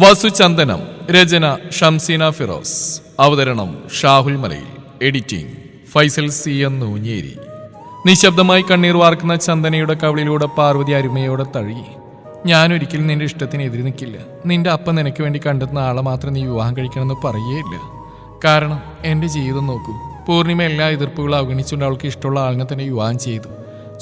വസുചന്ദനം രചന ഷംസീന ഫിറോസ്. അവതരണം Shahul Malayil. Editing Faisal C N Noonjeri. നിശബ്ദമായി കണ്ണീർ വാർക്കുന്ന ചന്ദനയുടെ കവളിലൂടെ പാർവതി അരുമയോടെ തഴുകി. ഞാനൊരിക്കലും നിന്റെ ഇഷ്ടത്തിന് എതിരി നിൽക്കില്ല. നിന്റെ അപ്പ നിനക്ക് വേണ്ടി കണ്ടെത്തുന്ന ആളെ മാത്രം നീ വിവാഹം കഴിക്കണമെന്ന് പറയേയില്ല കാരണം എന്റെ ജീവിതം നോക്കൂ. പൂർണിമ എല്ലാ എതിർപ്പുകളും അവഗണിച്ചുകൊണ്ട് അവൾക്ക് ഇഷ്ടമുള്ള ആളിനെ തന്നെ വിവാഹം ചെയ്തു.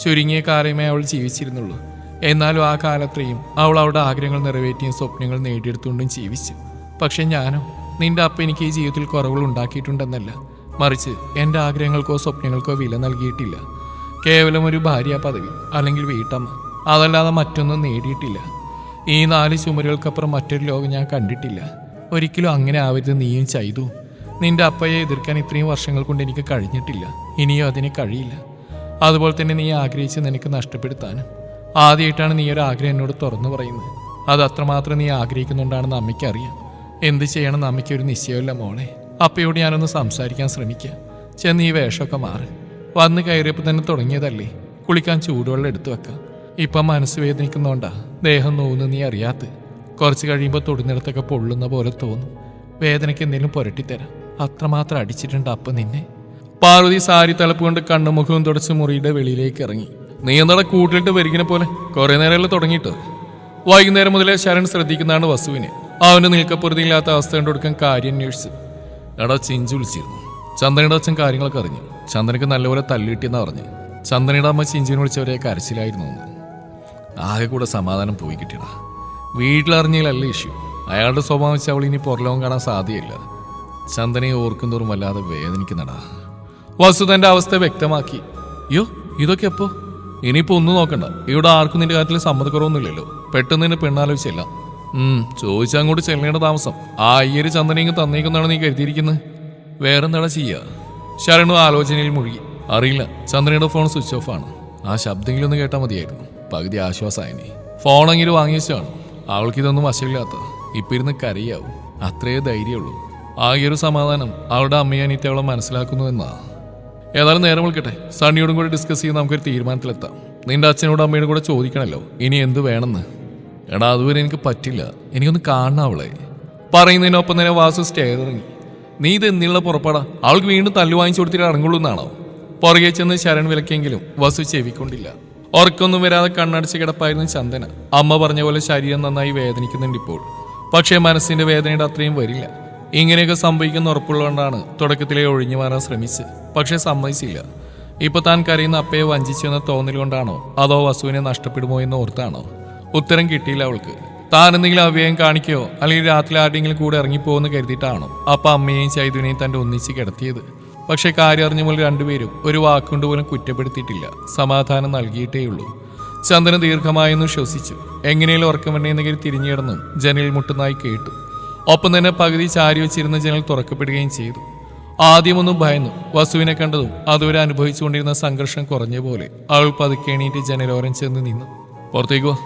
ചുരുങ്ങിയ കാലമേ അവൾ ജീവിച്ചിരുന്നുള്ളൂ. എന്നാലും ആ കാലത്രയും അവൾ അവളുടെ ആഗ്രഹങ്ങൾ നിറവേറ്റിയും സ്വപ്നങ്ങൾ നേടിയെടുത്തുകൊണ്ടും ജീവിച്ചു. പക്ഷെ ഞാനോ നിന്റെ അപ്പ എനിക്ക് ഈ ജീവിതത്തിൽ കുറവുകൾ ഉണ്ടാക്കിയിട്ടുണ്ടെന്നല്ല. മറിച്ച് എന്റെ ആഗ്രഹങ്ങൾക്കോ സ്വപ്നങ്ങൾക്കോ വില നൽകിയിട്ടില്ല. കേവലം ഒരു ഭാര്യ പദവി അല്ലെങ്കിൽ വീട്ടമ്മ അതല്ലാതെ മറ്റൊന്നും നേടിയിട്ടില്ല. ഈ നാല് ചുമരുകൾക്കപ്പുറം മറ്റൊരു ലോകം ഞാൻ കണ്ടിട്ടില്ല. ഒരിക്കലും അങ്ങനെ ആവരുത് നീയും ചെയ്തു നിന്റെ അപ്പയെ എതിർക്കാൻ ഇത്രയും വർഷങ്ങൾ കൊണ്ട് എനിക്ക് കഴിഞ്ഞിട്ടില്ല. ഇനിയും അതിന് കഴിയില്ല. അതുപോലെ തന്നെ നീ ആഗ്രഹിച്ച് നിനക്ക് നഷ്ടപ്പെടുത്താനും ആദ്യമായിട്ടാണ് നീ ഒരു ആഗ്രഹം എന്നോട് തുറന്നു പറയുന്നത്. അത് അത്രമാത്രം നീ ആഗ്രഹിക്കുന്നുണ്ടാണെന്ന് അമ്മയ്ക്ക് അറിയാം എന്ത് ചെയ്യണം അമ്മയ്ക്ക് ഒരു നിശ്ചയമില്ല മോളെ. അപ്പയോട് ഞാനൊന്ന് സംസാരിക്കാൻ ശ്രമിക്കാം. ചെന്ന് ഈ വേഷമൊക്കെ മാറി. വന്ന് കയറിയപ്പോൾ തന്നെ തുടങ്ങിയതല്ലേ? കുളിക്കാൻ ചൂടുവെള്ളം എടുത്തു വെക്കാം. ഇപ്പം മനസ്സ് വേദനിക്കുന്നോണ്ടാ ദേഹം നോവുന്നു നീ അറിയാത്ത. കുറച്ച് കഴിയുമ്പോൾ തൊടുന്നിടത്തൊക്കെ പൊള്ളുന്ന പോലെ തോന്നും. വേദനയ്ക്ക് എന്തെങ്കിലും പുരട്ടിത്തരാം. അത്രമാത്രം അടിച്ചിട്ടുണ്ട് അപ്പം നിന്നെ. പാർവതി സാരി തളപ്പ് കൊണ്ട് കണ്ണുമുഖവും തുടച്ച് മുറിയുടെ വെളിയിലേക്ക് ഇറങ്ങി. നീ എന്താണ് കൂട്ടിലിട്ട് വരികിനെ പോലെ? കുറെ നേരമല്ലേ തുടങ്ങിയിട്ട്. വൈകുന്നേരം മുതലേ ശരൺ ശ്രദ്ധിക്കുന്നതാണ് വസുവിനെ. അവന് നിൽക്കപ്പുറതിയില്ലാത്ത അവസ്ഥ കണ്ടുകൊടുക്കാൻ കാര്യം അന്വേഷിച്ചു. എടാ ചിഞ്ചു വിളിച്ചിരുന്നു. ചന്ദനയുടെ അച്ഛൻ കാര്യങ്ങളൊക്കെ അറിഞ്ഞു. ചന്ദനക്ക് നല്ലപോലെ തല്ലിട്ടിയെന്ന് പറഞ്ഞു. ചന്ദനയുടെ അമ്മ ചിഞ്ചുവിനെ വിളിച്ചവരെ കരച്ചിലായിരുന്നു ആകെ കൂടെ സമാധാനം പോയി കിട്ടിയടാ. വീട്ടിലറിഞ്ഞതിലല്ല ഇഷ്യൂ. അയാളുടെ സ്വഭാവം വെച്ച് അവൾ ഇനി പുറലോകം കാണാൻ സാധ്യയില്ല ചന്ദനയെ ഓർക്കുന്തോറും വല്ലാതെ വേദനിക്കുന്നടാ. വസു അവസ്ഥ വ്യക്തമാക്കി. യോ ഇതൊക്കെ എപ്പോ? ഇനിയിപ്പോ ഒന്നും നോക്കണ്ട. ഇവിടെ ആർക്കും നിന്റെ കാര്യത്തിൽ സമ്മതക്കുറവൊന്നുമില്ലല്ലോ. പെട്ടെന്ന് നിന്നെ പെണ്ണാലോചിച്ചില്ല. ഉം ചോദിച്ചങ്ങോട്ട് ചെല്ലേണ്ട താമസം. ആ അയ്യര് ചന്ദനയും തന്നേക്കുന്നാണ് നീ കരുതിയിരിക്കുന്നത് വേറെന്താടാ ചെയ്യുക ശരണു ആലോചനയിൽ മുഴുകി. അറിയില്ല ചന്ദ്രയുടെ ഫോൺ സ്വിച്ച് ഓഫ് ആണ്. ആ ശബ്ദമെങ്കിലും ഒന്ന് കേട്ടാൽ മതിയായിരുന്നു. പകുതി ആശ്വാസമായി ഫോണെങ്കിലും വാങ്ങിച്ചാണ് അവൾക്കിതൊന്നും വശമില്ലാത്ത. ഇപ്പൊ ഇരുന്ന് കരയാവും. അത്രയേ ധൈര്യമുള്ളൂ. ആകെ ഒരു സമാധാനം അവളുടെ അമ്മയെ അവളെ മനസ്സിലാക്കുന്നു എന്നാ. ഏതായാലും നേരം വിളിക്കട്ടെ. സണ്ണിയോടും കൂടി ഡിസ്കസ് ചെയ്ത് നമുക്കൊരു തീരുമാനത്തിലെത്താം. നിന്റെ അച്ഛനോടും അമ്മയോടും കൂടെ ചോദിക്കണല്ലോ ഇനി എന്ത് വേണമെന്ന്. എടാ അതുവരെ എനിക്ക് പറ്റില്ല. എനിക്കൊന്ന് കാണണം അവളെ. പറയുന്നതിനൊപ്പം തന്നെ വാസു സ്റ്റേ ഇറങ്ങി നീ ഇത് എന്നുള്ള പുറപ്പാടാ? അവൾക്ക് വീണ്ടും തല്ലു വാങ്ങിച്ചു കൊടുത്തിട്ട് ഇറങ്ങുള്ളൂ എന്നാണോ പുറകെ ചെന്ന് ശരൺ വിലക്കെങ്കിലും വസു ചെവിക്കൊണ്ടില്ല. ഉറക്കൊന്നും വരാതെ കണ്ണടച്ച് കിടപ്പായിരുന്നു ചന്ദന. അമ്മ പറഞ്ഞ പോലെ ശരീരം നന്നായി വേദനിക്കുന്നുണ്ട് ഇപ്പോൾ. പക്ഷേ മനസ്സിന്റെ വേദനയുടെ അത്രയും വരില്ല. ഇങ്ങനെയൊക്കെ സംഭവിക്കുന്ന ഉറപ്പുള്ളതുകൊണ്ടാണ് തുടക്കത്തിലെ ഒഴിഞ്ഞു മാറാൻ ശ്രമിച്ച് പക്ഷേ സമ്മതിച്ചില്ല. ഇപ്പൊ താൻ കരയുന്ന അപ്പയെ വഞ്ചിച്ചു എന്ന തോന്നൽ കൊണ്ടാണോ? അതോ വസുവിനെ നഷ്ടപ്പെടുമോ എന്ന് ഓർത്താണോ? ഉത്തരം കിട്ടിയില്ല അവൾക്ക്. താൻ എന്തെങ്കിലും അവ്യയം കാണിക്കുകയോ അല്ലെങ്കിൽ രാത്രി ആരുടെയെങ്കിലും കൂടെ ഇറങ്ങിപ്പോകുമെന്ന് കരുതിയിട്ടാണോ? അപ്പ അമ്മയെയും ചൈതുവിനെയും തന്റെ ഒന്നിച്ച് കിടത്തിയത്. പക്ഷെ കാര്യം അറിഞ്ഞ പോലെ രണ്ടുപേരും ഒരു വാക്കുകൊണ്ട് പോലും കുറ്റപ്പെടുത്തിയിട്ടില്ല. സമാധാനം നൽകിയിട്ടേയുള്ളൂ ചന്ദന ദീർഘമായെന്നും ശ്വസിച്ചു. എങ്ങനെയും ഉറക്കം വരണമെന്ന് കരുതി തിരിഞ്ഞു കിടന്നും ജനലിൽ മുട്ടുന്നായി കേട്ടു. ഒപ്പം തന്നെ പകുതി ചാരി വെച്ചിരുന്ന ജനൽ തുറക്കപ്പെടുകയും ചെയ്തു. ആദ്യമൊന്നും ഭയന്നു. വസുവിനെ കണ്ടതും അതുവരെ അനുഭവിച്ചുകൊണ്ടിരുന്ന സംഘർഷം കുറഞ്ഞ പോലെ അവൾ പതുക്കേണീറ്റ് ജനലോരം ചെന്ന് നിന്നു. പുറത്തേക്കോ?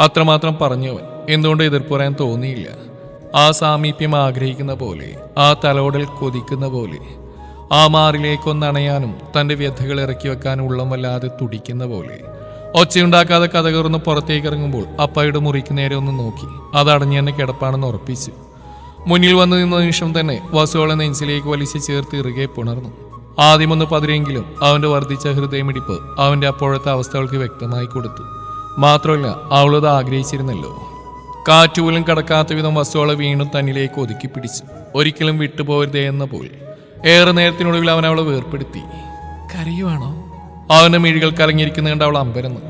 അത്രമാത്രം പറഞ്ഞവൻ എന്തുകൊണ്ട് എതിർപ്പ് പറയാൻ തോന്നിയില്ല. ആ സാമീപ്യം ആഗ്രഹിക്കുന്ന പോലെ ആ തലോടൽ കൊതിക്കുന്ന പോലെ ആ മാറിലേക്കൊന്നണയാനും തന്റെ വ്യഥകൾ ഇറക്കി വെക്കാനും ഉള്ളം വല്ലാതെ തുടിക്കുന്ന പോലെ. ഒച്ചയുണ്ടാക്കാതെ കഥകറന്ന് പുറത്തേക്ക് ഇറങ്ങുമ്പോൾ അപ്പയുടെ മുറിക്ക് നേരെ ഒന്ന് നോക്കി. അതടഞ്ഞു തന്നെ കിടപ്പാണെന്ന് ഉറപ്പിച്ചു. മുന്നിൽ വന്നു നിന്ന നിമിഷം തന്നെ വസുവളെ നെഞ്ചിലേക്ക് വലിച്ചു ചേർത്ത് ഇറുകെ പുണർന്നു. ആദ്യമൊന്ന് പതിരെങ്കിലും അവന്റെ വർദ്ധിച്ച ഹൃദയമിടിപ്പ് അവന്റെ അപ്പോഴത്തെ അവസ്ഥകൾക്ക് വ്യക്തമായി കൊടുത്തു. മാത്രമല്ല അവളത് ആഗ്രഹിച്ചിരുന്നല്ലോ. കാറ്റുപോലും കടക്കാത്ത വിധം വസ്തുവളെ വീണ്ടും തന്നിലേക്ക് ഒതുക്കി പിടിച്ചു. ഒരിക്കലും വിട്ടുപോകരുതേ എന്ന പോൽ ഏറെ നേരത്തിനൊടുവിൽ അവൻ അവളെ വേർപ്പെടുത്തി. കരയുവാണോ? അവന്റെ മിഴികൾ കലങ്ങിയിരിക്കുന്ന കണ്ട് അവൾ അമ്പരന്നു.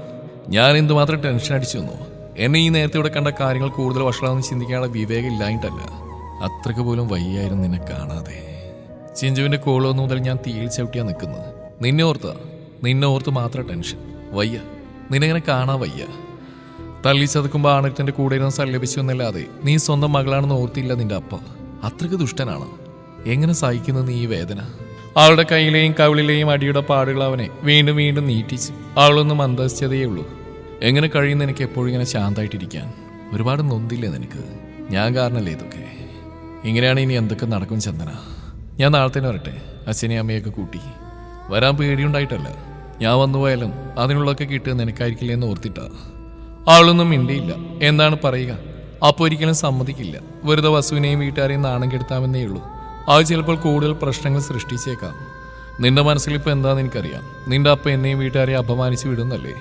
ഞാൻ എന്തുമാത്രം ടെൻഷൻ അടിച്ചു വന്നു? എന്നെ ഈ നേരത്തെ ഇവിടെ കണ്ട കാര്യങ്ങൾ കൂടുതൽ വഷളാണെന്ന് ചിന്തിക്കാനുള്ള വിവേകം ഇല്ലായിട്ടല്ല അത്രയ്ക്ക് പോലും വയ്യായിരുന്നു നിന്നെ കാണാതെ. ചിഞ്ചുവിന്റെ കോളൊന്നു മുതൽ ഞാൻ തീയിൽ ചവിട്ടിയാ നിൽക്കുന്നത്. നിന്നെ ഓർത്താ? നിന്നെ ഓർത്ത് മാത്രം ടെൻഷൻ. വയ്യ. നിന്നെങ്ങനെ കാണാൻ വയ്യ? തള്ളി ചതുക്കുമ്പോൾ ആണത്തിന്റെ കൂടെ ഇരുന്ന് സല്ലപിച്ചു എന്നല്ലാതെ നീ സ്വന്തം മകളാണെന്ന് ഓർത്തില്ല നിന്റെ അപ്പ. അത്രയ്ക്ക് ദുഷ്ടനാണ്. എങ്ങനെ സഹിക്കുന്നു നീ ഈ വേദന? അവളുടെ കയ്യിലെയും കവിളിലെയും അടിയുടെ പാടുകൾ അവനെ വീണ്ടും വീണ്ടും നീട്ടിച്ചു അവളൊന്ന് അന്തസ്ഥതയേ ഉള്ളൂ. എങ്ങനെ കഴിയുന്ന എനിക്ക് എപ്പോഴും ഇങ്ങനെ ശാന്തമായിട്ടിരിക്കാൻ ഒരുപാട് നൊന്തില്ലേ നിനക്ക്? ഞാൻ കാരണല്ലേ ഇതൊക്കെ? ഇങ്ങനെയാണ് ഇനി എന്തൊക്കെ നടക്കും ചന്ദന. ഞാൻ നാളെ തന്നെ വരട്ടെ. അച്ഛനെയും അമ്മയൊക്കെ കൂട്ടി. വരാൻ പേടിയുണ്ടായിട്ടല്ല. ഞാൻ വന്നു പോയാലും അതിനുള്ളൊക്കെ കിട്ടുക നിനക്കായിരിക്കില്ല എന്ന് ഓർത്തിട്ടാ. ആളൊന്നും മിണ്ടിയില്ല. എന്താണ് പറയുക. അപ്പോൾ ഒരിക്കലും സമ്മതിക്കില്ല. വെറുതെ വസുവിനെയും വീട്ടുകാരെയും നാണം കെടുത്താമെന്നേ ഉള്ളൂ. അത് ചിലപ്പോൾ കൂടുതൽ പ്രശ്നങ്ങൾ സൃഷ്ടിച്ചേക്കാം. നിന്റെ മനസ്സിൽ ഇപ്പോൾ എന്താണെന്ന് എനിക്കറിയാം. നിന്റെ അപ്പ എന്നെയും വീട്ടുകാരെയും അപമാനിച്ച് വിടുന്നല്ലേ?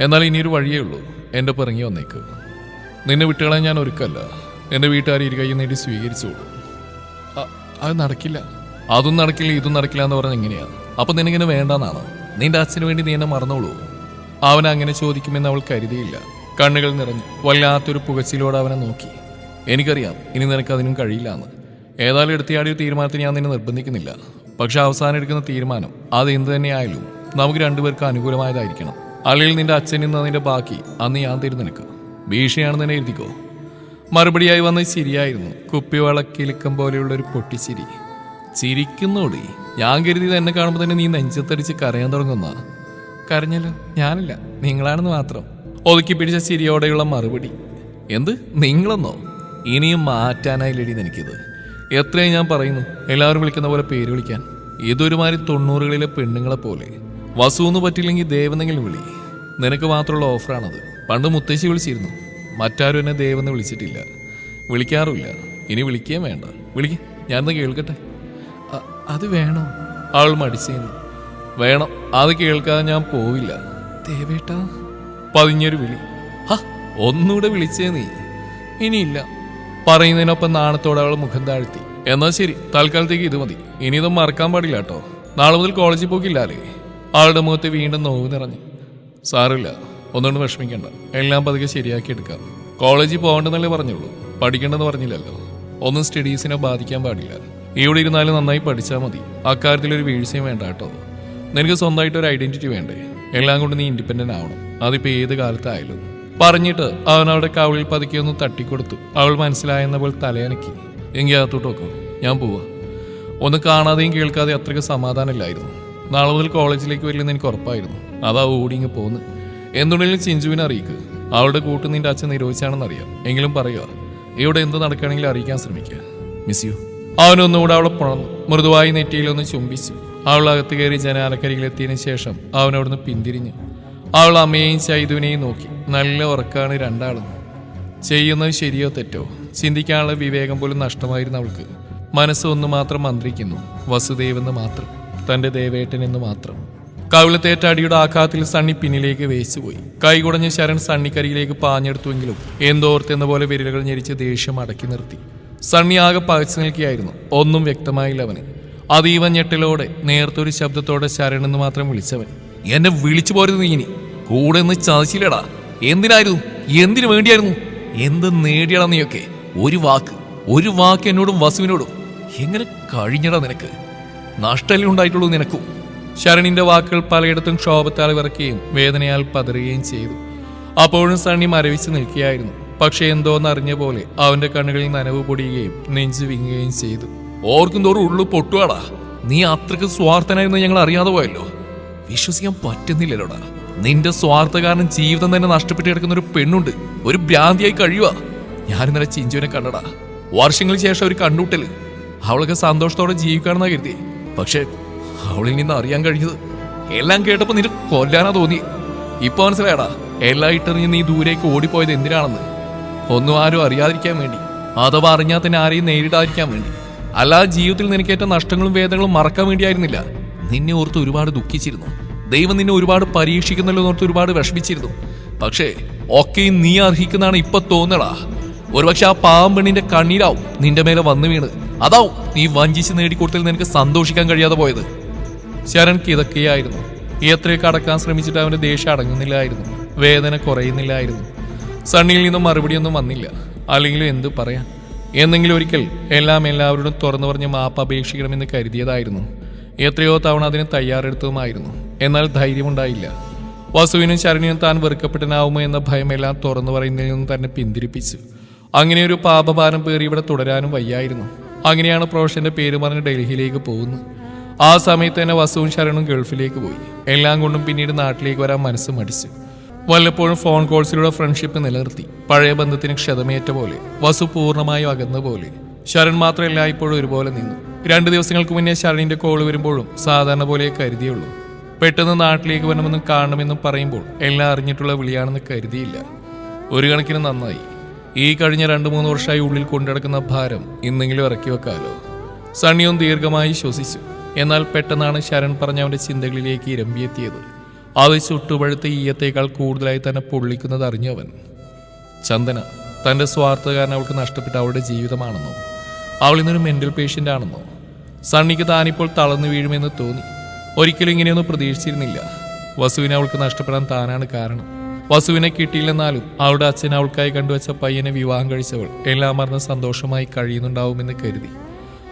എന്നാൽ ഇനിയൊരു വഴിയേ ഉള്ളൂ. എന്റെ പിറങ്ങി വന്നേക്ക്. നിന്നെ വിട്ടുകളാൻ ഞാൻ ഒരുക്കല്ല എന്റെ വീട്ടുകാർ ഇരു കൈ നേടി സ്വീകരിച്ചോളൂ അത് നടക്കില്ല. അതും നടക്കില്ല ഇതും നടക്കില്ല എന്ന് പറഞ്ഞ എങ്ങനെയാ അപ്പൊ നിനക്കിന് വേണ്ടെന്നാണ്? നിന്റെ അച്ഛന് വേണ്ടി നീ എന്നെ മറന്നോളൂ. അവൻ അങ്ങനെ ചോദിക്കുമെന്ന് അവൾ കരുതിയില്ല. കണ്ണുകൾ നിറഞ്ഞു. വല്ലാത്തൊരു പുകച്ചിലോടെ അവനെ നോക്കി. എനിക്കറിയാം ഇനി നിനക്ക് അതിനും കഴിയില്ല എന്ന് ഏതായാലും എടുത്തിയാടിയ തീരുമാനത്തിന് ഞാൻ നിന്നെ നിർബന്ധിക്കുന്നില്ല. പക്ഷെ അവസാനം എടുക്കുന്ന തീരുമാനം അത് എന്ത് തന്നെയായാലും നമുക്ക് രണ്ടുപേർക്ക് അനുകൂലമായതായിരിക്കണം. അല്ലെങ്കിൽ നിന്റെ അച്ഛൻ നിന്നതിന്റെ ബാക്കി. അന്ന് ഞാൻ തരും നിനക്ക്. ഭീഷണിയാണെന്ന് തന്നെ എഴുതിക്കോ. മറുപടിയായി വന്ന ശരിയായിരുന്നു കുപ്പിവള കിലുക്കം പോലെയുള്ള ഒരു പൊട്ടിച്ചിരി ചിരിക്കുന്നോടി. ഞാൻ കരുതി എന്നെ കാണുമ്പോൾ തന്നെ നീ നെഞ്ചത്തടിച്ച് കരയാൻ തുടങ്ങുന്ന. കരഞ്ഞല്ലോ. ഞാനല്ല. നിങ്ങളാണെന്ന് മാത്രം. ഒതുക്കി പിടിച്ച ചിരിയോടെയുള്ള മറുപടി. എന്ത്? നിങ്ങളെന്നോ? ഇനിയും മാറ്റാനായില്ലടി എനിക്കിത്. എത്രയും ഞാൻ പറയുന്നു. എല്ലാവരും വിളിക്കുന്ന പോലെ പേര് വിളിക്കാൻ. ഇതൊരുമാതിരി തൊണ്ണൂറുകളിലെ പെണ്ണുങ്ങളെ പോലെ. വസുവെന്ന് പറ്റില്ലെങ്കിൽ ദേവനെങ്കിലും വിളി. നിനക്ക് മാത്രമുള്ള ഓഫറാണത് പണ്ട് മുത്തശ്ശി വിളിച്ചിരുന്നു. മറ്റാരും എന്നെ ദേവെന്ന് വിളിച്ചിട്ടില്ല. വിളിക്കാറുമില്ല. ഇനി വിളിക്കുകയും വേണ്ട. വിളിക്ക്. ഞാനൊന്ന് കേൾക്കട്ടെ? അത് വേണോ? അവൾ മടിച്ചേന്നു വേണം. അത് കേൾക്കാതെ ഞാൻ പോവില്ല. ദേവേട്ടാ. പതിഞ്ഞൊരു വിളി. ഹ ഒന്നുകൂടെ വിളിച്ചേ നീ. ഇനിയില്ല. പറയുന്നതിനൊപ്പം നാണത്തോടെ അവൾ മുഖം താഴ്ത്തി. എന്നാൽ ശരി. തൽക്കാലത്തേക്ക് ഇത് മതി. ഇനി ഇതൊന്നും മറക്കാൻ പാടില്ല കേട്ടോ. നാളെ മുതൽ കോളേജിൽ പോക്കില്ലാലേ. ആളുടെ മുഖത്ത് വീണ്ടും നോവ് നിറഞ്ഞു. സാറില്ല ഒന്നുകൊണ്ട് വിഷമിക്കണ്ട. എല്ലാം പതുക്കെ ശരിയാക്കി എടുക്കാം. കോളേജിൽ പോകണ്ടെന്നല്ലേ പറഞ്ഞുള്ളൂ. പഠിക്കേണ്ടെന്ന് പറഞ്ഞില്ലല്ലോ. ഒന്നും സ്റ്റഡീസിനെ ബാധിക്കാൻ പാടില്ല. ഇവിടെ ഇരുന്നാലും നന്നായി പഠിച്ചാൽ മതി. അക്കാര്യത്തിലൊരു വീഴ്ചയും വേണ്ട കേട്ടോ. നിനക്ക് സ്വന്തമായിട്ട് ഒരു ഐഡന്റിറ്റി വേണ്ടേ? എല്ലാം കൊണ്ട് നീ ഇൻഡിപെൻഡന്റ് ആവണം. അതിപ്പോ ഏത് കാലത്തായാലും. പറഞ്ഞിട്ട് അവൻ അവളുടെ കവളിൽ പതുക്കി ഒന്ന് തട്ടിക്കൊടുത്തു. അവൾ മനസ്സിലായെന്ന പോലെ തലയനക്കി. എങ്കിൽ അകത്തോട്ട് നോക്കൂ. ഞാൻ പോവാ. ഒന്ന് കാണാതെയും കേൾക്കാതെ അത്രയ്ക്ക് സമാധാനമില്ലായിരുന്നു. നാളെ മുതൽ കോളേജിലേക്ക് വരില്ലെന്ന് എനിക്ക് ഉറപ്പായിരുന്നു. അതാ ഓടിങ്ങ് പോന്ന്. എന്തുണ്ടെങ്കിലും ചിഞ്ചുവിനെ അറിയിക്കുക അവളുടെ കൂട്ട് നിന്റെ അച്ഛൻ നിരോധിച്ചാണെന്ന് അറിയാം എങ്കിലും പറയുക ഇവിടെ എന്ത് നടക്കുകയാണെങ്കിലും അറിയിക്കാൻ ശ്രമിക്കുക മിസ് യു അവനൊന്നുകൂടെ അവളെ പുണർന്നു. മൃദുവായി നെറ്റിയിലൊന്ന് ചുംബിച്ചു അവൾ അകത്ത് കയറി ജനാലക്കരികിലെത്തിയതിനു ശേഷം അവനവിടുന്ന് പിന്തിരിഞ്ഞു അവൾ അമ്മയെയും ചൈതുവിനെയും നോക്കി. നല്ല ഉറക്കാണ് രണ്ടാളും. ചെയ്യുന്നത് ശരിയോ തെറ്റോ? ചിന്തിക്കാനുള്ള വിവേകം പോലും നഷ്ടമായിരുന്നു അവൾക്ക്. മനസ്സ് ഒന്ന് മാത്രം മന്ത്രിക്കുന്നു. വസുദേവെന്ന് മാത്രം. തന്റെ ദേവേട്ടനെന്ന് മാത്രം. കവിളത്തേറ്റ അടിയുടെ ആഘാതത്തിൽ സണ്ണി പിന്നിലേക്ക് വേച്ചുപോയി കൈകുടഞ്ഞ ശരൺ സണ്ണിക്കരിയിലേക്ക് പാഞ്ഞെടുത്തുവെങ്കിലും എന്തോർത്തെന്ന പോലെ വിരലുകൾ ഞെരിച്ച് ദേഷ്യം അടക്കി നിർത്തി. സണ്ണി ആകെ പകച്ചു നിൽക്കുകയായിരുന്നു. ഒന്നും വ്യക്തമായില്ല അവന്. അതീവ ഞെട്ടലോടെ നേർത്തൊരു ശബ്ദത്തോടെ ശരണെന്ന് മാത്രം വിളിച്ചവൻ എന്നെ വിളിച്ചു പോരുത് നീ ഇനി. കൂടെ ഒന്ന് ചതച്ചില്ലടാ. എന്തിനായിരുന്നു? എന്തിനു വേണ്ടിയായിരുന്നു? എന്ത് നേടിയടാ നീയൊക്കെ? ഒരു വാക്ക് ഒരു വാക്ക് എന്നോടും വസുവിനോടും. എങ്ങനെ കഴിഞ്ഞടാ നിനക്ക്? നഷ്ടല്ലേ ഉണ്ടായിട്ടുള്ളൂ നിനക്കും. ശരണിന്റെ വാക്കുകൾ പലയിടത്തും ക്ഷോഭത്താൽ വിറക്കുകയും വേദനയാൽ പതറുകയും ചെയ്തു. അപ്പോഴും സണ്ണി മരവിച്ച് നിൽക്കുകയായിരുന്നു. പക്ഷെ എന്തോന്നറിഞ്ഞ പോലെ അവന്റെ കണ്ണുകളിൽ നനവ് പൊടിയുകയും നെഞ്ചു വിങ്ങുകയും ചെയ്തു. ഓർക്കും തോറും ഉള്ളു പൊട്ടുവാടാ. നീ അത്രയ്ക്ക് സ്വാർത്ഥനായിരുന്നു ഞങ്ങൾ അറിയാതെ പോയല്ലോ. വിശ്വസിക്കാൻ പറ്റുന്നില്ലല്ലോടാ. നിന്റെ സ്വാർത്ഥ കാരണം ജീവിതം തന്നെ നഷ്ടപ്പെട്ട് കിടക്കുന്ന ഒരു പെണ്ണുണ്ട്. ഒരു ഭ്രാന്തിയായി കഴിയുക ഞാൻ ഇന്നലെ ചിഞ്ചുവിനെ കണ്ടടാ. വർഷങ്ങൾക്ക് ശേഷം ഒരു കണ്ടുമുട്ടൽ അവളൊക്കെ സന്തോഷത്തോടെ ജീവിക്കാണെന്നാ കരുതി പക്ഷെ അവളിൽ നിന്ന് അറിയാൻ കഴിഞ്ഞത്. എല്ലാം കേട്ടപ്പോ നിന്റെ കൊല്ലാനാ തോന്നി. ഇപ്പൊ മനസ്സിലായടാ എല്ലാം ഇട്ടെറിഞ്ഞ് നീ ദൂരേക്ക് ഓടിപ്പോയത് എന്തിനാണെന്ന്. ഒന്നും ആരും അറിയാതിരിക്കാൻ വേണ്ടി അഥവാ അറിഞ്ഞാൽ തന്നെ ആരെയും നേരിടാതിരിക്കാൻ വേണ്ടി. അല്ലാതെ ജീവിതത്തിൽ നിനക്കേറ്റ നഷ്ടങ്ങളും വേദനകളും മറക്കാൻ വേണ്ടിയായിരുന്നില്ല. നിന്നെ ഓർത്ത് ഒരുപാട് ദുഃഖിച്ചിരുന്നു. ദൈവം നിന്നെ ഒരുപാട് പരീക്ഷിക്കുന്നല്ലോ ഓർത്ത് ഒരുപാട് വിഷമിച്ചിരുന്നു. പക്ഷേ ഒക്കെയും നീ അർഹിക്കുന്നതാണ് ഇപ്പൊ തോന്നടാ. ഒരുപക്ഷെ ആ പാവം പെണ്ണിന്റെ കണ്ണീരാവും നിന്റെ മേലെ വന്നു വീണ്. അതാവും നീ വഞ്ചിച്ച് നേടിക്കൊടുത്തിൽ നിനക്ക് സന്തോഷിക്കാൻ കഴിയാതെ പോയത്. ശരൺ കിതക്കുകയായിരുന്നു എത്രയൊക്കെ അടക്കാൻ ശ്രമിച്ചിട്ട് അവന്റെ ദേഷ്യം അടങ്ങുന്നില്ലായിരുന്നു. വേദന കുറയുന്നില്ലായിരുന്നു. സണ്ണിയിൽ നിന്നും മറുപടിയൊന്നും വന്നില്ല. അല്ലെങ്കിലും എന്ത് പറയാൻ? എന്നെങ്കിലും ഒരിക്കൽ എല്ലാം എല്ലാവരോടും തുറന്നു പറഞ്ഞ് മാപ്പ് അപേക്ഷിക്കണമെന്ന് കരുതിയതായിരുന്നു. എത്രയോ തവണ അതിന് തയ്യാറെടുത്തതുമായിരുന്നു. എന്നാൽ ധൈര്യമുണ്ടായില്ല. വസുവിനും ശരണിനും താൻ വെറുക്കപ്പെട്ടനാവുമോ എന്ന ഭയമെല്ലാം തുറന്നു പറയുന്നതിൽ നിന്നും തന്നെ പിന്തിരിപ്പിച്ചു. അങ്ങനെ ഒരു പാപഭാരം പേറി ഇവിടെ തുടരാനും വയ്യായിരുന്നു. അങ്ങനെയാണ് പ്രൊഫഷന്റെ പേര് പറഞ്ഞ് ഡൽഹിയിലേക്ക് പോകുന്നത്. ആ സമയത്ത് തന്നെ വസുവും ശരണും ഗൾഫിലേക്ക് പോയി. എല്ലാം കൊണ്ടും പിന്നീട് നാട്ടിലേക്ക് വരാൻ മനസ്സ് മടിച്ചു. വല്ലപ്പോഴും ഫോൺ കോൾസിലൂടെ ഫ്രണ്ട്ഷിപ്പ് നിലനിർത്തി. പഴയ ബന്ധത്തിന് ക്ഷതമേറ്റ പോലെ വസു പൂർണമായും അകന്ന പോലെ. ശരൺ മാത്രം ഇപ്പോഴും ഒരുപോലെ നിന്നു. രണ്ടു ദിവസങ്ങൾക്ക് മുന്നേ ശരണിന്റെ കോൾ വരുമ്പോഴും സാധാരണ പോലെ കരുതിയുള്ളൂ. പെട്ടെന്ന് നാട്ടിലേക്ക് വരണമെന്നും കാണണമെന്നും പറയുമ്പോൾ എല്ലാം അറിഞ്ഞിട്ടുള്ള വിളിയാണെന്ന് കരുതിയില്ല. ഒരു കണക്കിന് നന്നായി. ഈ കഴിഞ്ഞ രണ്ട് മൂന്ന് വർഷമായി ഉള്ളിൽ കൊണ്ടുനടക്കുന്ന ഭാരം ഇന്നെങ്കിലും ഇറക്കി വെക്കാലോ. സണ്ണിയും ദീർഘമായി ശ്വസിച്ചു. എന്നാൽ പെട്ടെന്നാണ് ശരൺ പറഞ്ഞ അവന്റെ ചിന്തകളിലേക്ക് ഇരമ്പിയെത്തിയത്. അത് ചുട്ടുപഴുത്ത ഈയത്തേക്കാൾ കൂടുതലായി തന്നെ പൊള്ളിക്കുന്നത് അറിഞ്ഞവൻ. ചന്ദന തന്റെ സ്വാർത്ഥ കാരണം അവൾക്ക് നഷ്ടപ്പെട്ട അവളുടെ ജീവിതമാണെന്നോ അവൾ ഇന്നൊരു മെന്റൽ പേഷ്യന്റ് ആണെന്നോ സണ്ണിക്ക് താനിപ്പോൾ തളർന്നു വീഴുമെന്ന് തോന്നി. ഒരിക്കലും ഇങ്ങനെയൊന്നും പ്രതീക്ഷിച്ചിരുന്നില്ല. വസുവിനെ അവൾക്ക് നഷ്ടപ്പെടാൻ താനാണ് കാരണം. വസുവിനെ കിട്ടിയില്ലെന്നാലും അവളുടെ അച്ഛൻ അവൾക്കായി കണ്ടുവച്ച പയ്യനെ വിവാഹം കഴിച്ചവൾ എല്ലാം മറന്ന് സന്തോഷമായി കഴിയുന്നുണ്ടാവുമെന്ന് കരുതി.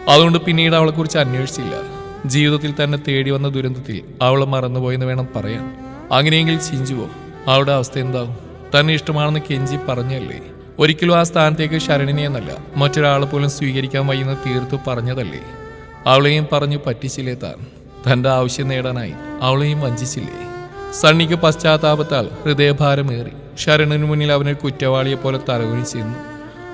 അതുകൊണ്ട് പിന്നീട് അവളെക്കുറിച്ച് അന്വേഷിച്ചില്ല. ജീവിതത്തിൽ തന്നെ തേടി വന്ന ദുരന്തത്തിൽ അവളെ മറന്നുപോയെന്ന് വേണം പറയാൻ. അങ്ങനെയെങ്കിൽ ചിഞ്ചുവോ അവളുടെ അവസ്ഥ എന്താവും? തന്നെ ഇഷ്ടമാണെന്ന് കെഞ്ചി പറഞ്ഞല്ലേ? ഒരിക്കലും ആ സ്ഥാനത്തേക്ക് ശരണിനെ എന്നല്ല മറ്റൊരാളെ പോലും സ്വീകരിക്കാൻ വയ്യെന്ന് തീർത്തു പറഞ്ഞതല്ലേ? അവളെയും പറഞ്ഞു പറ്റിച്ചില്ലേ താൻ? തന്റെ ആവശ്യം നേടാനായി അവളെയും വഞ്ചിച്ചില്ലേ? സണ്ണിക്ക് പശ്ചാത്താപത്താൽ ഹൃദയഭാരമേറി. ശരണിനു മുന്നിൽ അവനെ കുറ്റവാളിയെ പോലെ തലകുനിച്ചിരുന്നു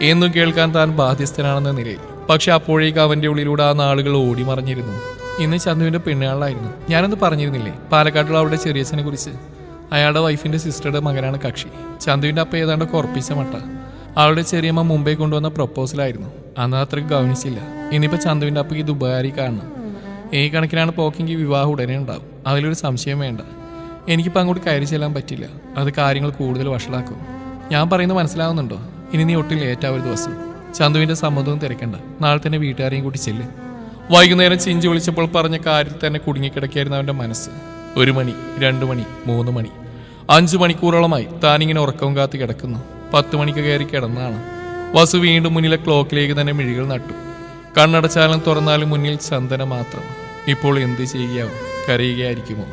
എന്നും കേൾക്കാൻ താൻ ബാധ്യസ്ഥനാണെന്ന നിലയിൽ. പക്ഷെ അപ്പോഴേക്ക് അവന്റെ ഉള്ളിലൂടെ ആ നാളുകൾ ഓടി മറിഞ്ഞിരുന്നു ഇന്ന് ചന്തുവിന്റെ പെണ്ണുകാളായിരുന്നു ഞാനൊന്ന് പറഞ്ഞിരുന്നില്ലേ പാലക്കാട്ടുള്ള അവളുടെ ചെറിയച്ഛനെ കുറിച്ച്? അയാളുടെ വൈഫിന്റെ സിസ്റ്ററുടെ മകനാണ് കക്ഷി. ചന്തുവിന്റെ അപ്പ ഏതാണ്ട് കുറപ്പിച്ച മട്ട. അവളുടെ ചെറിയമ്മ മുംബൈ കൊണ്ടുവന്ന പ്രപ്പോസലായിരുന്നു അന്ന് അത്രയ്ക്ക് ഗവനിച്ചില്ല ഇനിയിപ്പോ ചന്തുവിന്റെ അപ്പയ്ക്ക് ഉപകാരി കാണണം. ഈ കണക്കിനാണ് പോക്കെങ്കിൽ വിവാഹം ഉടനെ ഉണ്ടാവും. അതിലൊരു സംശയം വേണ്ട. എനിക്കിപ്പോൾ അങ്ങോട്ട് കയറി ചെല്ലാൻ പറ്റില്ല. അത് കാര്യങ്ങൾ കൂടുതൽ വഷളാക്കും. ഞാൻ പറയുന്നത് മനസ്സിലാവുന്നുണ്ടോ? ഇനി നീ ഒട്ടും ലേറ്റ് ഒരു ദിവസം ചന്തുവിന്റെ സമ്മതവും തിരക്കണ്ട. നാളെ തന്നെ വീട്ടുകാരെയും കൂട്ടി ചെല്ല്. വൈകുന്നേരം ചിഞ്ചി വിളിച്ചപ്പോൾ പറഞ്ഞ കാര്യത്തിൽ തന്നെ കുടുങ്ങിക്കിടക്കായിരുന്നു അവന്റെ മനസ്സ്. ഒരു മണി രണ്ട് മണി മൂന്ന് മണി. അഞ്ചു മണിക്കൂറോളമായി താനിങ്ങനെ ഉറക്കവും കാത്ത് കിടക്കുന്നു. പത്ത് മണിക്ക് കയറി കിടന്നാണ്. വസു വീണ്ടും മുന്നിലെ ക്ലോക്കിലേക്ക് തന്നെ മിഴികൾ നട്ടു. കണ്ണടച്ചാലും തുറന്നാലും മുന്നിൽ ചന്ദന മാത്രം. ഇപ്പോൾ എന്ത് ചെയ്യുകയാവും കരയുകയായിരിക്കുമോ?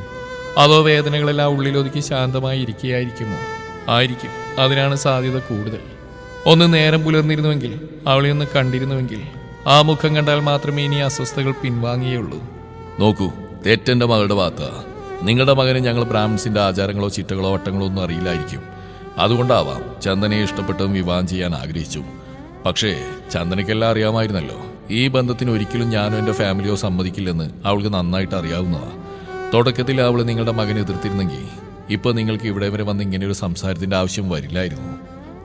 അതോ വേദനകളെല്ലാം ഉള്ളിലൊതുക്കി ശാന്തമായി ഇരിക്കുകയായിരിക്കുമോ? ആയിരിക്കും. അതിനാണ് സാധ്യത കൂടുതൽ. ഒന്ന് നേരം പുലർന്നിരുന്നുവെങ്കിൽ അവളെ ഒന്ന് കണ്ടിരുന്നുവെങ്കിൽ ആ മുഖം കണ്ടാൽ മാത്രമേ ഇനി അസ്വസ്ഥകൾ പിൻവാങ്ങിയുള്ളൂ. നോക്കൂ തെറ്റന്റെ മകളുടെ ഭാഗത്താ നിങ്ങളുടെ മകന് ഞങ്ങൾ ബ്രാഹ്മിൻസിന്റെ ആചാരങ്ങളോ ചിട്ടകളോ വട്ടങ്ങളോ ഒന്നും അറിയില്ലായിരിക്കും. അതുകൊണ്ടാവാം ചന്ദനയെ ഇഷ്ടപ്പെട്ടും വിവാഹം ചെയ്യാൻ ആഗ്രഹിച്ചു. പക്ഷേ ചന്ദനയ്ക്കെല്ലാം അറിയാമായിരുന്നല്ലോ. ഈ ബന്ധത്തിന് ഒരിക്കലും ഞാനും എന്റെ ഫാമിലിയോ സമ്മതിക്കില്ലെന്ന് അവൾക്ക് നന്നായിട്ട് അറിയാവുന്നതാ. തുടക്കത്തിൽ അവൾ നിങ്ങളുടെ മകനെ എതിർത്തിരുന്നെങ്കിൽ ഇപ്പൊ നിങ്ങൾക്ക് ഇവിടെ വരെ വന്ന് ഇങ്ങനെ ഒരു സംസാരത്തിന്റെ ആവശ്യം വരില്ലായിരുന്നു.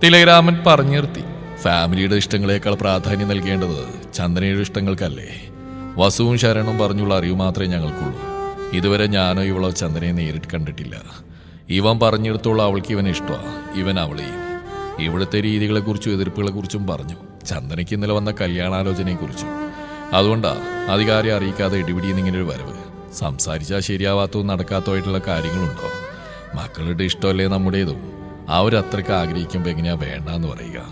തിലകരാമൻ പറഞ്ഞു നിർത്തി ഫാമിലിയുടെ ഇഷ്ടങ്ങളേക്കാൾ പ്രാധാന്യം നൽകേണ്ടത് ചന്ദനയുടെ ഇഷ്ടങ്ങൾക്കല്ലേ? വസുവും ശരണും പറഞ്ഞുള്ള അറിവ് മാത്രമേ ഞങ്ങൾക്കുള്ളൂ. ഇതുവരെ ഞാനോ ഇവളോ ചന്ദ്രനെ നേരിട്ട് കണ്ടിട്ടില്ല. ഇവൻ പറഞ്ഞിടത്തോളം അവൾക്ക് ഇവൻ ഇഷ്ടമാ. ഇവൻ അവളെയും. ഇവിടുത്തെ രീതികളെക്കുറിച്ചും എതിർപ്പുകളെക്കുറിച്ചും പറഞ്ഞു. ചന്ദനയ്ക്ക് ഇന്നലെ വന്ന കല്യാണാലോചനയെക്കുറിച്ചും. അതുകൊണ്ടാ അധികാരി അറിയിക്കാതെ ഇടിപിടിയെന്ന് ഒരു വരവ്. സംസാരിച്ചാൽ ശരിയാവാത്തതും നടക്കാത്തതായിട്ടുള്ള കാര്യങ്ങളുണ്ടോ? മക്കളുടെ ഇഷ്ടമല്ലേ നമ്മുടേതും? അവരത്രയ്ക്ക് ആഗ്രഹിക്കുമ്പോൾ എങ്ങനെയാ വേണ്ടെന്ന് പറയുക?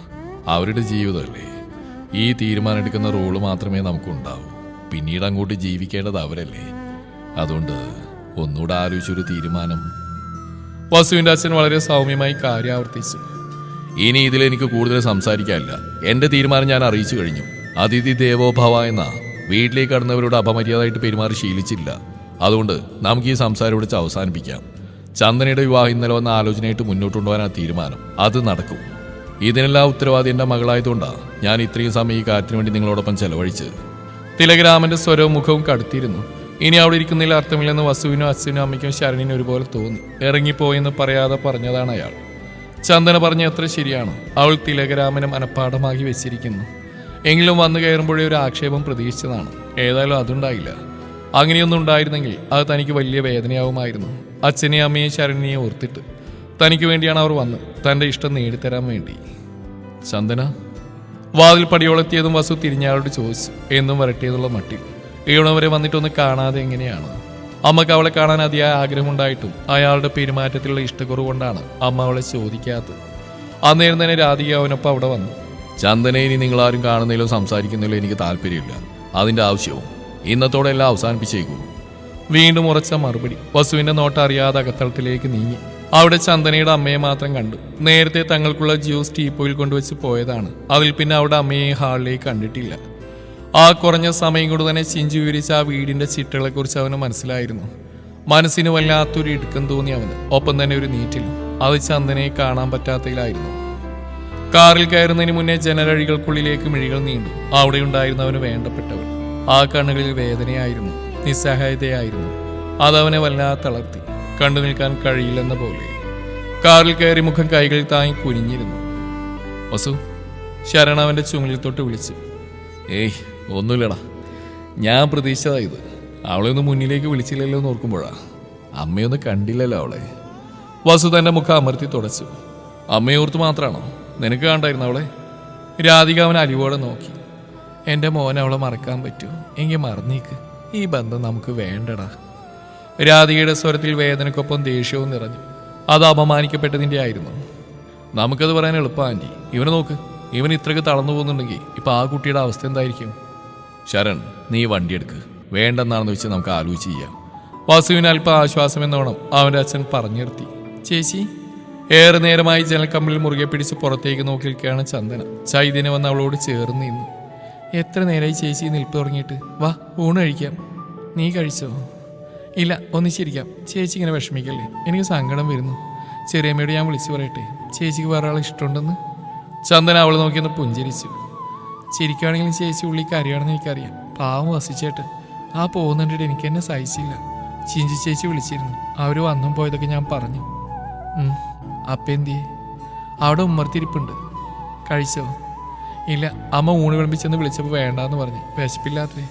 അവരുടെ ജീവിതമല്ലേ? ഈ തീരുമാനം എടുക്കുന്ന റോൾ മാത്രമേ നമുക്കുണ്ടാവൂ. പിന്നീട് അങ്ങോട്ട് ജീവിക്കേണ്ടത് അവരല്ലേ. അതുകൊണ്ട് ഒന്നുകൂടെ ആലോചിച്ചൊരു തീരുമാനം. വസുവിന്റെ അച്ഛൻ വളരെ സൗമ്യമായി കാര്യം ആവർത്തിച്ചു ഇനി ഇതിൽ എനിക്ക് കൂടുതൽ സംസാരിക്കാനില്ല. എന്റെ തീരുമാനം ഞാൻ അറിയിച്ചു കഴിഞ്ഞു. അതിഥി ദേവോഭവ എന്ന വീട്ടിലേക്ക് കടന്നവരോട് അപമര്യാദയായിട്ട് പെരുമാറി ശീലിച്ചില്ല. അതുകൊണ്ട് നമുക്ക് ഈ സംസാരം ഇവിടെ അവസാനിപ്പിക്കാം. ചന്ദനയുടെ വിവാഹം ഇന്നലെ വന്ന ആലോചനയായിട്ട് മുന്നോട്ട് കൊണ്ടുപോകാനാണ് തീരുമാനം. അത് നടക്കും. ഇതിനെല്ലാം ഉത്തരവാദി എന്റെ മകളായതുകൊണ്ടാ. ഞാൻ ഇത്രയും സമയം ഈ കാറ്റിന് വേണ്ടി നിങ്ങളോടൊപ്പം ചെലവഴിച്ചത് തിലകരാമന്റെ സ്വരവും മുഖവും കടുത്തിരുന്നു ഇനി അവിടെ ഇരിക്കുന്നതിൽ അർത്ഥമില്ലെന്ന് വസുവിനും അച്ഛനും അമ്മയ്ക്കും ശരണിനും ഒരുപോലെ തോന്നി. ഇറങ്ങിപ്പോയെന്ന് പറയാതെ പറഞ്ഞതാണ് അയാൾ. ചന്ദന പറഞ്ഞ എത്ര ശരിയാണ്. അവൾ തിലകരാമനെ മനഃപ്പാഠമാക്കി വെച്ചിരിക്കുന്നു. എങ്കിലും വന്നു കയറുമ്പോഴേ ഒരു ആക്ഷേപം പ്രതീക്ഷിച്ചതാണ്. ഏതായാലും അതുണ്ടായില്ല. അങ്ങനെയൊന്നും ഉണ്ടായിരുന്നെങ്കിൽ അത് തനിക്ക് വലിയ വേദനയാവുമായിരുന്നു. അച്ഛനെയും അമ്മയെയും ശരണിനെയും ഓർത്തിട്ട് തനിക്ക് വേണ്ടിയാണ് അവർ വന്ന് തന്റെ ഇഷ്ടം നേടിത്തരാൻ വേണ്ടി. ചന്ദന? വാതിൽ പടിയോളെത്തിയതും വസു തിരിഞ്ഞയാളോട് ചോദിച്ചു എന്നും വരട്ടിയതുള്ള മട്ടിൽ ഈവണം വരെ വന്നിട്ടൊന്ന് കാണാതെ എങ്ങനെയാണ്? അമ്മയ്ക്ക് അവളെ കാണാൻ അതിയായ ആഗ്രഹമുണ്ടായിട്ടും അയാളുടെ പെരുമാറ്റത്തിലുള്ള ഇഷ്ടക്കുറവ് കൊണ്ടാണ് അമ്മ അവളെ ചോദിക്കാത്തത്. അന്നേരം തന്നെ രാധിക അവനൊപ്പം അവിടെ വന്നു. ചന്ദനെ ഇനി നിങ്ങളാരും കാണുന്നതിലോ സംസാരിക്കുന്നതിലോ എനിക്ക് താല്പര്യമില്ല. അതിന്റെ ആവശ്യവും. ഇന്നത്തോടെ എല്ലാം അവസാനിപ്പിച്ചേക്കൂ. വീണ്ടും ഉറച്ച മറുപടി. വസുവിന്റെ നോട്ടം അറിയാതെ അകത്തളത്തിലേക്ക് നീങ്ങി. അവിടെ ചന്ദനയുടെ അമ്മയെ മാത്രം കണ്ടു. നേരത്തെ തങ്ങൾക്കുള്ള ജ്യൂസ് ടീപ്പോയിൽ കൊണ്ടുവച്ച് പോയതാണ്. അതിൽ പിന്നെ അവിടെ അമ്മയെ ഹാളിലേക്ക് കണ്ടിട്ടില്ല. ആ കുറഞ്ഞ സമയം കൊണ്ട് തന്നെ ചിഞ്ചു വിവരിച്ച ആ വീടിന്റെ ചിട്ടകളെ കുറിച്ച് അവന് മനസ്സിലായിരുന്നു. മനസ്സിന് വല്ലാത്തൊരു ഇടുക്കം തോന്നി അവന്. ഒപ്പം തന്നെ ഒരു നീറ്റിൽ. അത് ചന്ദനയെ കാണാൻ പറ്റാത്തതിലായിരുന്നു. കാറിൽ കയറുന്നതിന് മുന്നേ ജനലഴികൾക്കുള്ളിലേക്ക് മിഴികൾ നീണ്ടു. അവിടെ ഉണ്ടായിരുന്നവന് വേണ്ടപ്പെട്ടവൻ ആ കണ്ണുകളിൽ വേദനയായിരുന്നു. നിസ്സഹായതയായിരുന്നു. അതവനെ വല്ലാതെ തളർത്തി കണ്ടു നിൽക്കാൻ കഴിയില്ലെന്ന പോലെ കാറിൽ കയറി മുഖം കൈകൾ താങ്ങി കുനിഞ്ഞിരുന്നു. വസു ശരണ അവന്റെ ചുമലിൽ തൊട്ട് വിളിച്ചു ഏയ് ഒന്നുമില്ലടാ. ഞാൻ പ്രതീക്ഷിച്ചതാ ഇത്. അവളെ ഒന്ന് മുന്നിലേക്ക് വിളിച്ചില്ലല്ലോ എന്ന് ഓർക്കുമ്പോഴാ. അമ്മയൊന്നും കണ്ടില്ലല്ലോ അവളെ. വസു തന്റെ മുഖം അമർത്തി തുടച്ചു. അമ്മയോർത്ത് മാത്രമാണോ നിനക്ക് കണ്ടായിരുന്നു അവളെ? രാധിക അവൻ അലിവോടെ നോക്കി. എന്റെ മോൻ അവളെ മറക്കാൻ പറ്റുമോ എങ്കിൽ മറന്നേക്ക്. ഈ ബന്ധം നമുക്ക് വേണ്ടടാ. രാധികയുടെ സ്വരത്തിൽ വേദനക്കൊപ്പം ദേഷ്യവും നിറഞ്ഞു. അത് അപമാനിക്കപ്പെട്ടതിന്റെ ആയിരുന്നു. നമുക്കത് പറയാൻ എളുപ്പം ആന്റി ഇവനെ നോക്ക്. ഇവൻ ഇത്രയ്ക്ക് തളർന്നു പോകുന്നുണ്ടെങ്കിൽ ഇപ്പം ആ കുട്ടിയുടെ അവസ്ഥ എന്തായിരിക്കും? ശരൺ നീ വണ്ടി എടുക്ക്. വേണ്ടെന്നാണെന്ന് വെച്ച് നമുക്ക് ആലോചിച്ച് ചെയ്യാം. വാസുവിന് അല്പം ആശ്വാസം എന്നോണം അവന്റെ അച്ഛൻ പറഞ്ഞു നിർത്തി. ചേച്ചി ഏറെ നേരമായി ജനൽക്കമ്പിൽ മുറുകെ പിടിച്ച് പുറത്തേക്ക് നോക്കി നിൽക്കുകയാണ് ചന്ദന. ചൈതന്യം വന്ന് അവളോട് ചേർന്ന് നിന്നു. എത്ര നേരമായി ചേച്ചി നിൽപ്പ് തുടങ്ങിയിട്ട്? വാ ഊണ് കഴിക്കാം. നീ കഴിച്ചോ? ഇല്ല ഒന്നിച്ചിരിക്കാം ചേച്ചി ഇങ്ങനെ വിഷമിക്കല്ലേ? എനിക്ക് സങ്കടം വരുന്നു. ചെറിയമ്മയോട് ഞാൻ വിളിച്ചു പറയട്ടെ? ചേച്ചിക്ക് വേറെ ആളെ ഇഷ്ടമുണ്ടെന്ന്? ചന്ദന അവൾ നോക്കിയൊന്ന് പുഞ്ചിരിച്ചു. ചിരിക്കുകയാണെങ്കിലും ചേച്ചി ഉള്ളി കരയാണെന്ന് എനിക്കറിയാം. പാവം വസിച്ചേട്ട് ആ പോകുന്നുണ്ടിട്ട് എനിക്ക് എന്നെ സഹിച്ചില്ല. ചിഞ്ചി ചേച്ചി വിളിച്ചിരുന്നു. അവർ വന്നും പോയതൊക്കെ ഞാൻ പറഞ്ഞു. അപ്പം എന്തിയെ അവിടെ ഉമ്മർത്തിരിപ്പുണ്ട്. കഴിച്ചോ? ഇല്ല അമ്മ ഊണ് വിളമ്പിച്ചെന്ന് വിളിച്ചപ്പോൾ വേണ്ടാന്ന് പറഞ്ഞു. വിശപ്പില്ലാത്തേ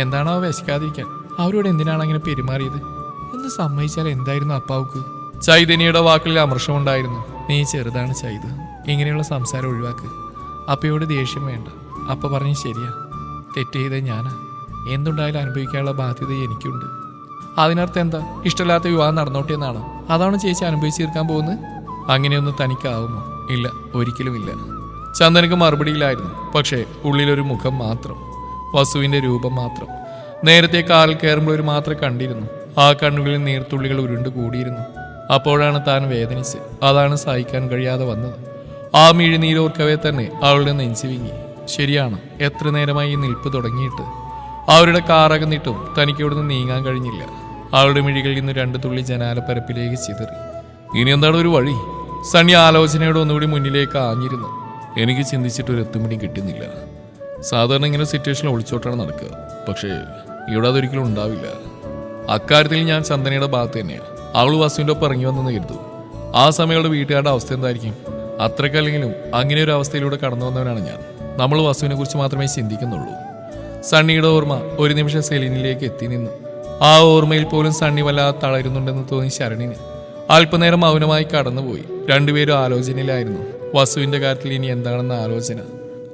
എന്താണോ വിശക്കാതിരിക്കാൻ. അവരോട് എന്തിനാണ് അങ്ങനെ പെരുമാറിയത്? ഒന്ന് സമ്മതിച്ചാൽ എന്തായിരുന്നു അപ്പാവുക്ക്? ചൈതന്യയുടെ വാക്കുകളിൽ അമർഷമുണ്ടായിരുന്നു നീ ചെറുതാണ് ചൈത്. ഇങ്ങനെയുള്ള സംസാരം ഒഴിവാക്ക്. അപ്പയോട് ദേഷ്യം വേണ്ട. അപ്പ പറഞ്ഞ് ശരിയാ. തെറ്റ് ചെയ്തേ ഞാനാ. എന്തുണ്ടായാലും അനുഭവിക്കാനുള്ള ബാധ്യത എനിക്കുണ്ട്. അതിനർത്ഥം എന്താ? ഇഷ്ടമില്ലാത്ത വിവാഹം നടന്നോട്ടെ എന്നാണ്? അതാണ് ചേച്ചി അനുഭവിച്ചു തീർക്കാൻ പോകുന്നത്? അങ്ങനെയൊന്നും തനിക്കാവുമോ? ഇല്ല. ഒരിക്കലുമില്ല ചന്ദനക്ക് മറുപടിയില്ലായിരുന്നു. പക്ഷേ ഉള്ളിലൊരു മുഖം മാത്രം. വസുവിന്റെ രൂപം മാത്രം. നേരത്തെ കാറിൽ കയറുമ്പോൾ മാത്രമേ കണ്ടിരുന്നു. ആ കണ്ണുകളിൽ നീർത്തുള്ളികൾ ഉരുണ്ട് കൂടിയിരുന്നു. അപ്പോഴാണ് താൻ വേദനിച്ച് അതാണ് സഹിക്കാൻ കഴിയാതെ വന്നത്. ആ മിഴിനീരോർക്കവേ തന്നെ അവളുടെ നെഞ്ചു വിങ്ങി ശരിയാണ് എത്ര നേരമായി ഈ നിൽപ്പ് തുടങ്ങിയിട്ട്? അവരുടെ കാറകന്നിട്ടും തനിക്ക് ഇവിടുന്ന് നീങ്ങാൻ കഴിഞ്ഞില്ല. അവളുടെ മിഴികളിൽ നിന്ന് രണ്ട് തുള്ളി ജനാലപ്പരപ്പിലേക്ക് ചിതറി. ഇനി എന്താണ് ഒരു വഴി? സണ്ണി ആലോചനയോടെ ഒന്നുകൂടി മുന്നിലേക്ക് ആഞ്ഞിരുന്നു. എനിക്ക് ചിന്തിച്ചിട്ട് ഒരു എത്തുമണി കിട്ടുന്നില്ല. സാധാരണ ഇങ്ങനെ സിറ്റുവേഷൻ ഒളിച്ചോട്ടാണ് നടക്കുക. പക്ഷേ ഇവിടെ അതൊരിക്കലും ഉണ്ടാവില്ല. അക്കാര്യത്തിൽ ഞാൻ ചന്ദനയുടെ ഭാഗത്ത് തന്നെയാണ് അവൾ വസുവിന്റെ ഒപ്പം ഇറങ്ങി വന്നെന്ന് കരുതു. ആ സമയം അവളുടെ വീട്ടുകാരുടെ അവസ്ഥ എന്തായിരിക്കും? അത്രക്കല്ലെങ്കിലും അങ്ങനെ ഒരു അവസ്ഥയിലൂടെ കടന്നു വന്നവനാണ് ഞാൻ. നമ്മൾ വസുവിനെ കുറിച്ച് മാത്രമേ ചിന്തിക്കുന്നുള്ളൂ. സണ്ണിയുടെ ഓർമ്മ ഒരു നിമിഷം സെലിനിലേക്ക് എത്തി നിന്നു. ആ ഓർമ്മയിൽ പോലും സണ്ണി വല്ലാതെ തളരുന്നുണ്ടെന്ന് തോന്നി ശരണിന്. അല്പനേരം മൗനമായി കടന്നുപോയി. രണ്ടുപേരും ആലോചനയിലായിരുന്നു. വസുവിന്റെ കാര്യത്തിൽ ഇനി എന്താണെന്ന ആലോചന.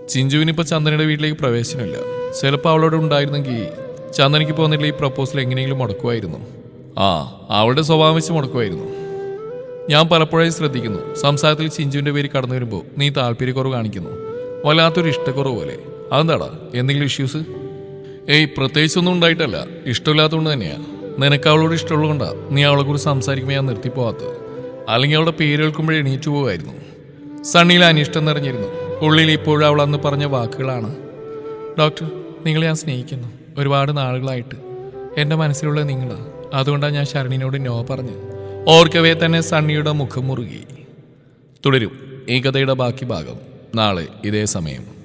ചിഞ്ചുവിനിപ്പോ ചന്ദനയുടെ വീട്ടിലേക്ക് പ്രവേശനമില്ല. ചിലപ്പോൾ അവളോട് ഉണ്ടായിരുന്നെങ്കിൽ ചന്ദനയ്ക്ക് പോകുന്നില്ല ഈ പ്രപ്പോസൽ എങ്ങനെയെങ്കിലും മുടക്കുമായിരുന്നു. ആ അവളുടെ സ്വഭാവം വെച്ച് മുടക്കുമായിരുന്നു. ഞാൻ പലപ്പോഴായി ശ്രദ്ധിക്കുന്നു. സംസാരത്തിൽ ചിഞ്ചുവിന്റെ പേര് കടന്നു വരുമ്പോൾ നീ താല്പര്യക്കുറവ് കാണിക്കുന്നു. വല്ലാത്തൊരു ഇഷ്ടക്കുറവ് പോലെ. അതെന്താടാ? എന്തെങ്കിലും ഇഷ്യൂസ് ഏയ് പ്രത്യേകിച്ചൊന്നും ഉണ്ടായിട്ടല്ല. ഇഷ്ടമില്ലാത്തതുകൊണ്ട് തന്നെയാണ് നിനക്ക് അവളോട് ഇഷ്ടമുള്ളതുകൊണ്ടാ നീ അവളെ കുറിച്ച് സംസാരിക്കുമ്പോൾ ഞാൻ നിർത്തിപ്പോവാത്തത് അല്ലെങ്കിൽ അവളുടെ പേര് കേൾക്കുമ്പോഴേ എണീറ്റു പോകുമായിരുന്നു സണ്ണിയിൽ അനിഷ്ടം നിറഞ്ഞിരുന്നു. ഉള്ളിൽ ഇപ്പോഴും അവൾ അന്ന് പറഞ്ഞ വാക്കുകളാണ്. ഡോക്ടർ നിങ്ങളെ ഞാൻ സ്നേഹിക്കുന്നു. ഒരുപാട് നാളുകളായിട്ട് എന്റെ മനസ്സിലുള്ള നിങ്ങളാണ് അതുകൊണ്ടാണ് ഞാൻ ശരണിനോട് നോ പറഞ്ഞത്. ഓർക്കവേ തന്നെ സണ്ണിയുടെ മുഖം മുറുകി. തുടരും. ഈ കഥയുടെ ബാക്കി ഭാഗം നാളെ ഇതേ സമയം.